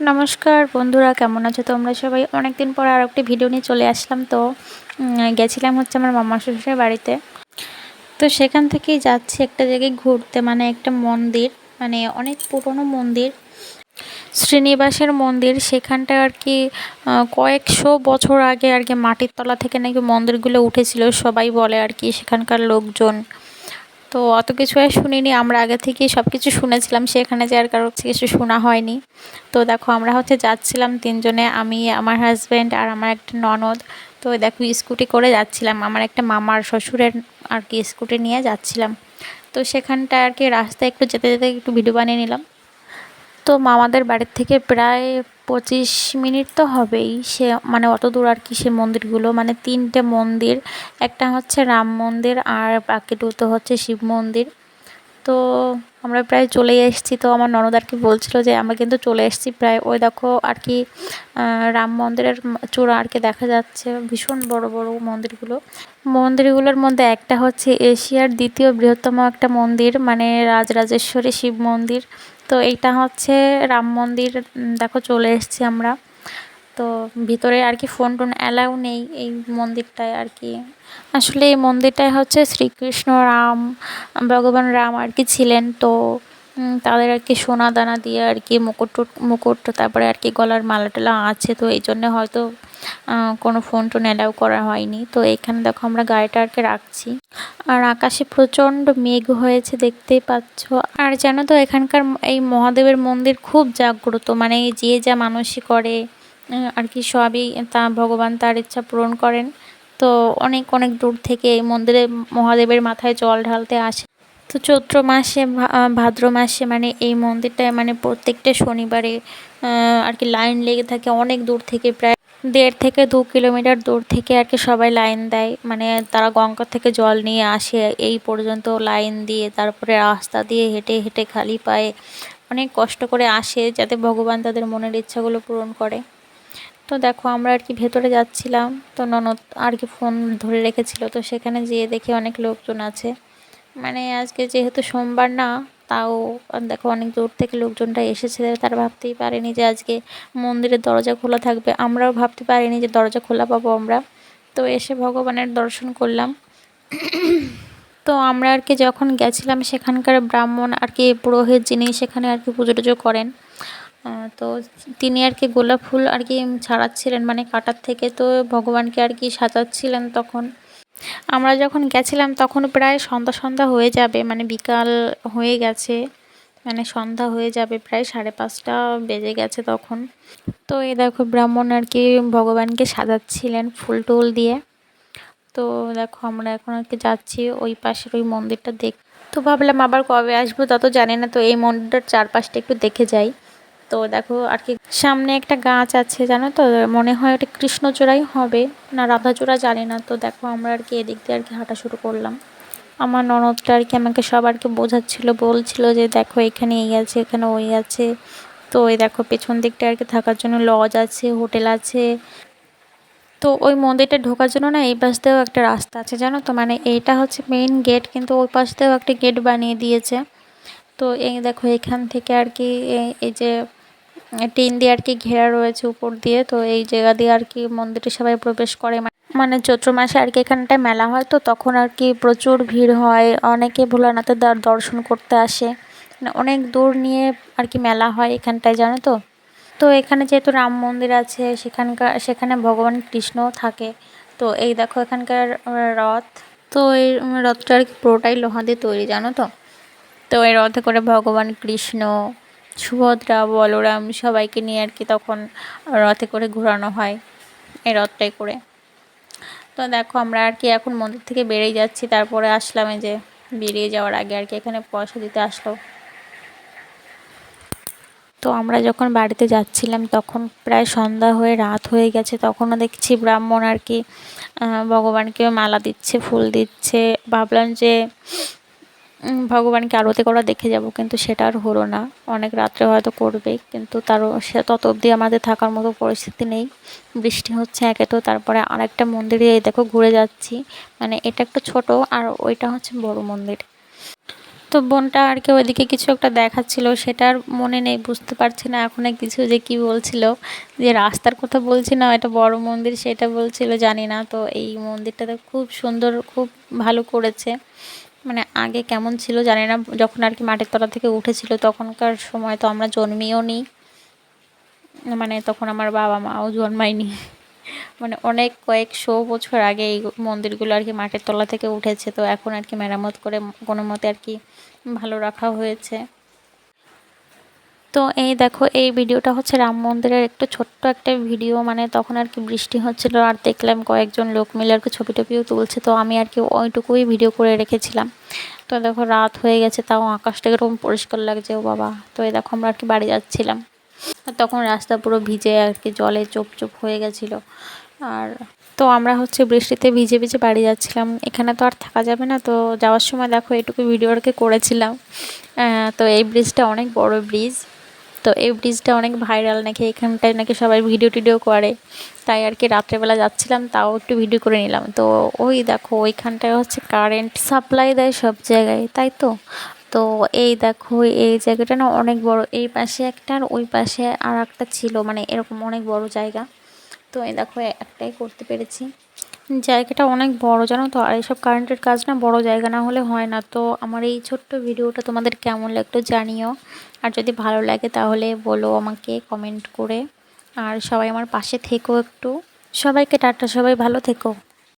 নমস্কার বন্ধুরা, কেমন আছো তোমরা সবাই? অনেক দিন পর আর একটি ভিডিও নিয়ে চলে আসলাম তো। গেছিলাম হচ্ছে আমার মামা শ্বশুরের বাড়িতে। তো সেখান থেকেই যাচ্ছি একটা জায়গায় ঘুরতে মানে একটা মন্দির মানে অনেক পুরনো মন্দির। শ্রীনিবাসের মন্দির, সেখানটা আর কি কয়েকশো বছর আগে আর কি মাটির তলা থেকে নাকি মন্দিরগুলো উঠেছিল, সবাই বলে আর কি সেখানকার লোকজন। তো অত কিছু আর শুনিনি। আমরা আগে থেকে সব কিছু শুনেছিলাম, সেখানে যে আর কারোর কিছু শোনা হয়নি। তো দেখো, আমরা হচ্ছে যাচ্ছিলাম তিনজনে, আমি, আমার হাজব্যান্ড আর আমার একটা ননদ। তো দেখো, স্কুটি করে যাচ্ছিলাম। আমার একটা মামার শ্বশুরের আর কি স্কুটি নিয়ে যাচ্ছিলাম। তো সেখানটা আর কি রাস্তায় একটু যেতে যেতে একটু ভিডিও বানিয়ে নিলাম। তো মামাদের বাড়ির থেকে প্রায় পঁচিশ মিনিট তো হবেই। সে মানে অত দূর আর কি সে মন্দিরগুলো। মানে তিনটে মন্দির, একটা হচ্ছে রাম মন্দির আর বাকি দুটো হচ্ছে শিব মন্দির। তো আমরা প্রায় চলে এসেছি। তো আমার ননদ আর কি বলছিল যে, আমরা কিন্তু চলে এসেছি প্রায় ওই দেখো আর কি রাম মন্দিরের চূড়া আর কি দেখা যাচ্ছে। ভীষণ বড় বড় মন্দিরগুলো। মন্দিরগুলোর মধ্যে একটা হচ্ছে এশিয়ার দ্বিতীয় বৃহত্তম একটা মন্দির মানে রাজরাজেশ্বরী শিব মন্দির। তো এইটা হচ্ছে রাম মন্দির দেখো চলে এসছি আমরা। তো ভিতরে আর কি ফোন টোন অ্যালাউ নেই এই মন্দিরটায় আর কি। আসলে এই মন্দিরটায় হচ্ছে শ্রীকৃষ্ণ রাম, ভগবান রাম আর কি ছিলেন। তো তাদের আর কি সোনা দানা দিয়ে আর কি মুকুট মুকুট, তারপরে আর কি গলার মালা টালা আছে, তো এই জন্য হয়তো কোনো ফোন টোন অ্যালাউ করা হয়নি। তো এখানে দেখো আমরা গাড়িটা আর কি রাখছি। আর আকাশে প্রচণ্ড মেঘ হয়েছে, দেখতেই পাচ্ছ। আর জানো তো, এখানকার এই মহাদেবের মন্দির খুব জাগ্রত। মানে যে যা মানুষই করে আর কি সবই তা ভগবান তার ইচ্ছা পূরণ করেন। তো অনেক অনেক দূর থেকে এই মন্দিরে মহাদেবের মাথায় জল ঢালতে আসে। তো চৈত্র মাসে ভাদ্র মাসে মানে এই মন্দিরটায় মানে প্রত্যেকটা শনিবারে আর কি লাইন লেগে থাকে অনেক দূর থেকে, প্রায় দেড় থেকে দু কিলোমিটার দূর থেকে আর কি সবাই লাইন দেয়। মানে তারা গঙ্গা থেকে জল নিয়ে আসে এই পর্যন্ত লাইন দিয়ে, তারপরে রাস্তা দিয়ে হেঁটে হেঁটে খালি পায়ে অনেক কষ্ট করে আসে যাতে ভগবান তাদের মনের ইচ্ছাগুলো পূরণ করে। তো দেখো আমরা আর কি ভেতরে যাচ্ছিলাম, তো ননদ আর কি ফোন ধরে রেখেছিল, তো সেখানে যেয়ে দেখি অনেক লোকজন আছে। মানে আজকে যেহেতু সোমবার না, তাও দেখো অনেক দূর থেকে লোকজনটা এসেছে, তারা ভাবতেই পারেনি যে আজকে মন্দিরের দরজা খোলা থাকবে। আমরাও ভাবতে পারিনি যে দরজা খোলা পাবো আমরা। তো এসে ভগবানের দর্শন করলাম। তো আমরা আর কি যখন গেছিলাম, সেখানকার ব্রাহ্মণ আর কি পুরোহিত যিনি সেখানে আর কি পুজো টুজো করেন তো তিনি আর কি গোলাপ ফুল আর কি ছাড়াচ্ছিলেন মানে কাটার থেকে। তো ভগবানকে আর কি সাজাচ্ছিলেন তখন। আমরা যখন গেছিলাম তখন প্রায় সন্ধ্যা সন্ধ্যা হয়ে যাবে মানে বিকাল হয়ে গেছে মানে সন্ধ্যা হয়ে যাবে প্রায় সাড়ে পাঁচটা বেজে গেছে তখন। তো এই দেখো ব্রাহ্মণ আর কি ভগবানকে সাজাচ্ছিলেন ফুল টুল দিয়ে। তো দেখো আমরা এখন আর কি যাচ্ছি ওই পাশের ওই মন্দিরটা দেখ তো ভাবলাম আবার কবে আসব তা তো জানি না, তো এই মন্দিরটার চারপাশটা একটু দেখে যাই। তো দেখো আর কি, সামনে একটা গাছ আছে, জানো তো? মনে হয় ওটা কৃষ্ণচূড়াই হবে। না, রাধাচূড়া জানি না। তো দেখো আমরা আর কি এদিক দিয়ে আর কি হাঁটা শুরু করলাম। আমার ননদটা আর কি আমাকে সব আর কি বোঝাচ্ছিল, বলছিল যে দেখো এখানে এই আছে, এখানে ওই আছে। তো ওই দেখো পেছন দিকটা আর কি থাকার জন্য লজ আছে, হোটেল আছে। তো ওই মন্দিরটা ঢোকার জন্য না এই পাশ দিয়েও একটা রাস্তা আছে, জানো তো? মানে এইটা হচ্ছে মেইন গেট কিন্তু ওই পাশ দিয়েও একটা গেট বানিয়ে দিয়েছে। তো এই দেখো এখান থেকে আর কি এই যে টিন দিয়ে আর কি ঘেরা রয়েছে উপর দিয়ে, তো এই জায়গা দিয়ে আর কি মন্দিরে সবাই প্রবেশ করে। মানে চৈত্র মাসে আর কি এখানটায় মেলা হয়, তো তখন আর কি প্রচুর ভিড় হয়। অনেকে ভোলানাথের দর্শন করতে আসে। মানে অনেক দূর নিয়ে আর কি মেলা হয় এখানটায়, জানো তো? তো এখানে যেহেতু রাম মন্দির আছে, সেখানকার সেখানে ভগবান কৃষ্ণও থাকে। তো এই দেখো এখানকার রথ। তো এই রথটা আর কি পুরোটাই লোহা দিয়ে তৈরি, জানো তো? তো এই রথে করে ভগবান কৃষ্ণ সুভদ্রা, বলরাম সবাইকে নিয়ে আর কি তখন রথে করে ঘোরানো হয়, এই রথটাই করে। তো দেখো আমরা আর কি এখন মন্দির থেকে বেরিয়ে যাচ্ছি, তারপরে আসলাম এই যে বেরিয়ে যাওয়ার আগে আর কি, এখানে পয়সা দিতে আসলো। তো আমরা যখন বাড়িতে যাচ্ছিলাম, তখন প্রায় সন্ধ্যা হয়ে রাত হয়ে গেছে, তখনও দেখছি ব্রাহ্মণ আর কি ভগবানকে মালা দিচ্ছে, ফুল দিচ্ছে। ভাবলাম যে ভগবানকে আরতি করা দেখে যাব, কিন্তু সেটা আর হলো না। অনেক রাত্রে হয়তো করবে, কিন্তু তারও সে তত অবধি আমাদের থাকার মতো পরিস্থিতি নেই। বৃষ্টি হচ্ছে একে তো, তারপরে আরেকটা মন্দিরে এই দেখো ঘুরে যাচ্ছি। মানে এটা একটু ছোট আর ওইটা হচ্ছে বড় মন্দির। তো বোনটা আর কি ওইদিকে কিছু একটা দেখাচ্ছিল সেটার মনে নেই, বুঝতে পারছি না এখন কিছু যে কি বলছিল। যে রাস্তার কথা বলছি না, এটা বড় মন্দির সেটা বলছিল, জানি না। তো এই মন্দিরটাতে খুব সুন্দর, খুব ভালো করেছে। মানে আগে কেমন ছিল জানি না, যখন আর কি মাটির তলা থেকে উঠেছিল, তখনকার সময় তো আমরা জন্মিও নিই মানে তখন আমার বাবা মাও জন্মায়নি। মানে অনেক কয়েকশো বছর আগে এই মন্দিরগুলো আর কি মাটির তলা থেকে উঠেছে, তো এখন আর কি মেরামত করে কোনো মতে আর কি ভালো রাখা হয়েছে। তো এই দেখো, এই ভিডিওটা হচ্ছে রাম মন্দিরের একটু ছোট্ট একটা ভিডিও মানে তখন আর কি বৃষ্টি হচ্ছিল আর দেখলাম কয়েকজন লোক মিলে আর কি ছবি টবিও তুলছে, তো আমি আর কি ওইটুকুই ভিডিও করে রেখেছিলাম। তো দেখো রাত হয়ে গেছে, তাও আকাশটা এরকম পরিষ্কার লাগছে, ও বাবা। তো এই দেখো আমরা আর কি বাড়ি যাচ্ছিলাম। তখন রাস্তা পুরো ভিজে আর কি, জলে চোপ চোপ হয়ে গেছিল। আর তো আমরা হচ্ছে বৃষ্টিতে ভিজে ভিজে বাড়ি যাচ্ছিলাম। এখানে তো আর থাকা যাবে না, তো যাওয়ার সময় দেখো এটুকু ভিডিও আর কি করেছিলাম। তো এই ব্রিজটা অনেক বড় ব্রিজ তো এই ব্রিজটা অনেক ভাইরাল নাকি এখানটায় নাকি সবাই ভিডিও টিডিও করে। তাই আর কি রাত্রেবেলা যাচ্ছিলাম, তাও একটু ভিডিও করে নিলাম। তো ওই দেখো, ওইখানটায় হচ্ছে কারেন্ট সাপ্লাই দেয় সব জায়গায়, তাই তো? তো এই দেখো, এই জায়গাটা না অনেক বড়, এই পাশে একটা আর ওই পাশে আর একটা ছিল মানে এরকম অনেক বড় জায়গা। তো এই দেখো, একটাই করতে পেরেছি। জায়গাটা অনেক বড়, জানো তো? আর এইসব কারেন্টের কাজ না বড় জায়গা না হলে হয় না। তো আমার এই ছোট্ট ভিডিওটা তোমাদের কেমন লাগতো জানিও। আর যদি ভালো লাগে তাহলে বলো আমাকে কমেন্ট করে। আর সবাই আমার পাশে থেকো একটু। সবাইকে টাটা, সবাই ভালো থেকো।